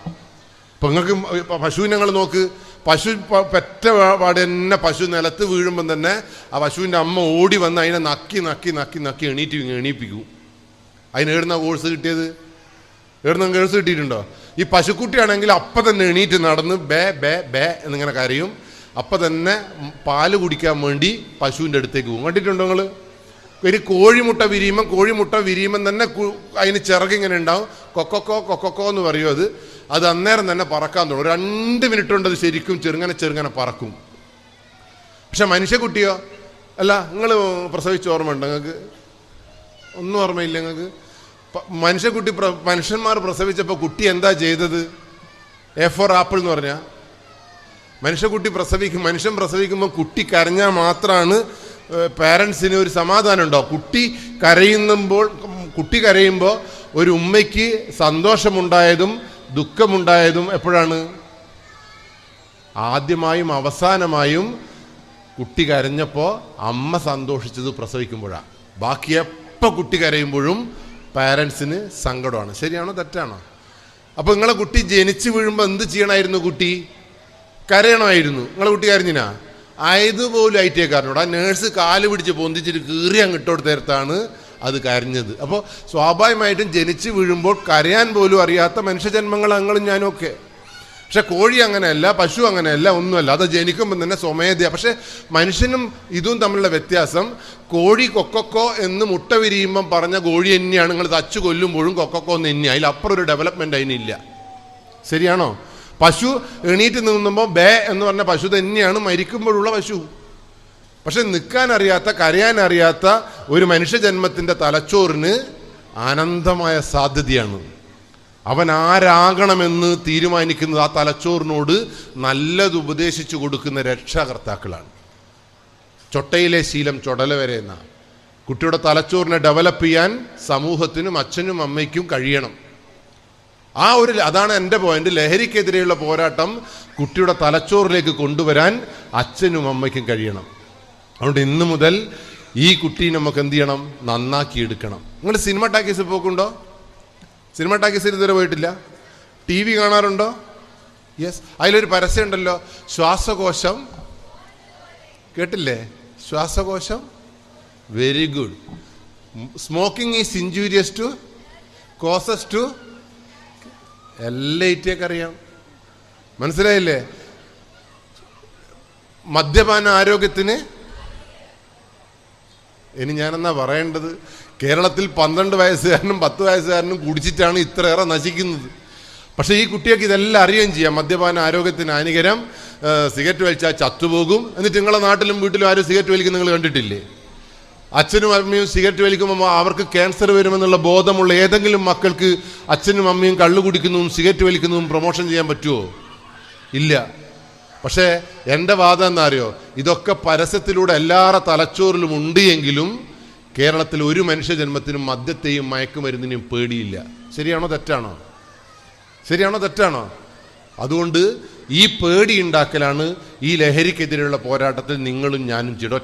ഇപ്പം നിങ്ങൾക്ക് പശുവിനങ്ങൾ നോക്ക്. പശു പെറ്റ പാട് തന്നെ പശു നിലത്ത് വീഴുമ്പം തന്നെ ആ പശുവിന്റെ അമ്മ ഓടി വന്ന് അതിനെ നക്കി നക്കി നക്കി നക്കി എണീറ്റ് എണീപ്പിക്കും. അതിന് എഴുതുന്ന കോഴ്സ് കിട്ടിയത്? എവിടുന്ന് കേസ് കിട്ടിയിട്ടുണ്ടോ? ഈ പശുക്കുട്ടിയാണെങ്കിൽ അപ്പം തന്നെ എണീറ്റ് നടന്ന് ബേ ബേ ബേ എന്നിങ്ങനെ കരയും. അപ്പം തന്നെ പാൽ കുടിക്കാൻ വേണ്ടി പശുവിന്റെ അടുത്തേക്ക് പോകും. കണ്ടിട്ടുണ്ടോ നിങ്ങൾ ഒരു കോഴിമുട്ട വിരിയുമ്പം കോഴിമുട്ട വിരിയുമ്പം തന്നെ അതിന് ചിറകിങ്ങനെ ഉണ്ടാവും. കൊക്കൊക്കോ കൊക്കൊക്കോ എന്ന് പറയും അത്. അത് അന്നേരം തന്നെ പറക്കാൻ തുടങ്ങും. രണ്ട് മിനിറ്റ് കൊണ്ട് അത് ശരിക്കും ചെറുങ്ങനെ ചെറുങ്ങനെ പറക്കും. പക്ഷെ മനുഷ്യക്കുട്ടിയോ? അല്ല നിങ്ങൾ പ്രസവിച്ച ഓർമ്മ ഉണ്ടോ നിങ്ങൾക്ക്? ഒന്നും ഓർമ്മയില്ല നിങ്ങൾക്ക്? മനുഷ്യക്കുട്ടി മനുഷ്യന്മാർ പ്രസവിച്ചപ്പോൾ കുട്ടി എന്താ ചെയ്തത്? എ ഫോർ ആപ്പിൾ എന്ന് പറഞ്ഞാൽ മനുഷ്യക്കുട്ടി പ്രസവിക്കും മനുഷ്യൻ പ്രസവിക്കുമ്പോൾ കുട്ടി കരഞ്ഞാൽ മാത്രമാണ് പാരൻസിന് ഒരു സമാധാനം ഉണ്ടോ കുട്ടി കരയുമ്പോൾ കുട്ടി കരയുമ്പോൾ ഒരു ഉമ്മയ്ക്ക് സന്തോഷമുണ്ടായതും ദുഃഖമുണ്ടായതും എപ്പോഴാണ്? ആദ്യമായും അവസാനമായും കുട്ടി കരഞ്ഞപ്പോൾ അമ്മ സന്തോഷിച്ചത് പ്രസവിക്കുമ്പോഴാണ് ബാക്കി എപ്പോൾ കുട്ടി കരയുമ്പോഴും പാരൻസിന് സങ്കടമാണ്. ശരിയാണോ? തെറ്റാണോ? അപ്പോൾ നിങ്ങളെ കുട്ടി ജനിച്ചു വീഴുമ്പോൾ എന്ത് ചെയ്യണമായിരുന്നു കുട്ടി? കരയണമായിരുന്നു. നിങ്ങളെ കുട്ടി കരഞ്ഞിനാ? ആയതുപോലും ഐ ടി കാരനോട്. ആ നേഴ്സ് കാൽ പിടിച്ച് പൊന്തിച്ചിട്ട് കീറി അങ്ങ് ഇട്ടോട് നേരത്താണ് അത് കരഞ്ഞത്. അപ്പോൾ സ്വാഭാവികമായിട്ടും ജനിച്ചു വീഴുമ്പോൾ കരയാൻ പോലും അറിയാത്ത മനുഷ്യജന്മങ്ങൾ അങ്ങളും ഞാനും ഒക്കെ പക്ഷെ കോഴി അങ്ങനെയല്ല പശു അങ്ങനെയല്ല ഒന്നുമല്ല. അത് ജനിക്കുമ്പോൾ തന്നെ സ്വമേധയ. പക്ഷെ മനുഷ്യനും ഇതും തമ്മിലുള്ള വ്യത്യാസം കോഴി കൊക്കക്കോ എന്ന് മുട്ട വിരിയുമ്പം പറഞ്ഞ കോഴി തന്നെയാണ് നിങ്ങൾ തച്ചു കൊല്ലുമ്പോഴും കൊക്കക്കോ എന്ന് തന്നെയാണ് അതിലപ്പുറം ഒരു ഡെവലപ്മെന്റ് അതിനില്ല ശരിയാണോ? പശു എണീറ്റ് നിന്നുമ്പോൾ ബേ എന്ന് പറഞ്ഞ പശു തന്നെയാണ് മരിക്കുമ്പോഴുള്ള പശു. പക്ഷെ നിൽക്കാൻ അറിയാത്ത കരയാൻ അറിയാത്ത ഒരു മനുഷ്യജന്മത്തിന്റെ തലച്ചോറിന് ആനന്ദമായ സാധ്യതയാണ്. അവൻ ആരാകണമെന്ന് തീരുമാനിക്കുന്നത് ആ തലച്ചോറിനോട് നല്ലത് ഉപദേശിച്ചു കൊടുക്കുന്ന രക്ഷാകർത്താക്കളാണ്. ചൊട്ടയിലെ ശീലം ചൊടല വരെ എന്ന. കുട്ടിയുടെ തലച്ചോറിനെ ഡെവലപ്പ് ചെയ്യാൻ സമൂഹത്തിനും അച്ഛനും അമ്മയ്ക്കും കഴിയണം. ആ ഒരു അതാണ് എന്റെ പോയിന്റ് ലഹരിക്കെതിരെയുള്ള പോരാട്ടം കുട്ടിയുടെ തലച്ചോറിലേക്ക് കൊണ്ടുവരാൻ അച്ഛനും അമ്മയ്ക്കും കഴിയണം. അതുകൊണ്ട് ഇന്ന് മുതൽ ഈ കുട്ടി നമുക്ക് എന്ത് ചെയ്യണം? നന്നാക്കി എടുക്കണം നിങ്ങൾ സിനിമ ടാക്കീസ് പോക്കുണ്ടോ? സിനിമ ടാക്കീസിൽ ഇതുവരെ പോയിട്ടില്ല. ടി വി കാണാറുണ്ടോ? യെസ് അതിലൊരു പരസ്യം ഉണ്ടല്ലോ ശ്വാസകോശം. കേട്ടില്ലേ? ശ്വാസകോശം. Very good smoking is injurious to causes to എല്ലാ ഇറ്റിയൊക്കെ അറിയാം മനസ്സിലായില്ലേ? മദ്യപാന ആരോഗ്യത്തിന് ഇനി ഞാനെന്നാ പറയേണ്ടത്? കേരളത്തിൽ പന്ത്രണ്ട് വയസ്സുകാരനും പത്ത് വയസ്സുകാരനും കുടിച്ചിട്ടാണ് ഇത്രയേറെ നശിക്കുന്നത്. പക്ഷേ ഈ കുട്ടികൾക്ക് ഇതെല്ലാം അറിയുകയും ചെയ്യാം. മദ്യപാന ആരോഗ്യത്തിന് ഹാനികരം സിഗരറ്റ് വലിച്ചാൽ ചത്തുപോകും. എന്നിട്ട് നിങ്ങളെ നാട്ടിലും വീട്ടിലും ആരും സിഗരറ്റ് വലിക്കുന്ന നിങ്ങൾ കണ്ടിട്ടില്ലേ? അച്ഛനും അമ്മയും സിഗരറ്റ് വലിക്കുമ്പോൾ അവർക്ക് ക്യാൻസർ വരുമെന്നുള്ള ബോധമുള്ള ഏതെങ്കിലും മക്കൾക്ക് അച്ഛനും അമ്മയും കള്ളു കുടിക്കുന്നതും സിഗരറ്റ് വലിക്കുന്നതും പ്രൊമോഷൻ ചെയ്യാൻ പറ്റുമോ ഇല്ല. പക്ഷേ എന്റെ വാദം എന്നറിയോ ഇതൊക്കെ പരസ്യത്തിലൂടെ എല്ലാവരുടെ തലച്ചോറിലും ഉണ്ട് എങ്കിലും കേരളത്തിൽ ഒരു മനുഷ്യജന്മത്തിനും മദ്യത്തെയും മയക്കുമരുന്നിനെയും പേടിയില്ല. ശരിയാണോ തെറ്റാണോ? ശരിയാണോ തെറ്റാണോ? അതുകൊണ്ട് ഈ പേടി ഉണ്ടാക്കലാണ് ഈ ലഹരിക്കെതിരെയുള്ള പോരാട്ടത്തിൽ നിങ്ങളും ഞാനും ചിട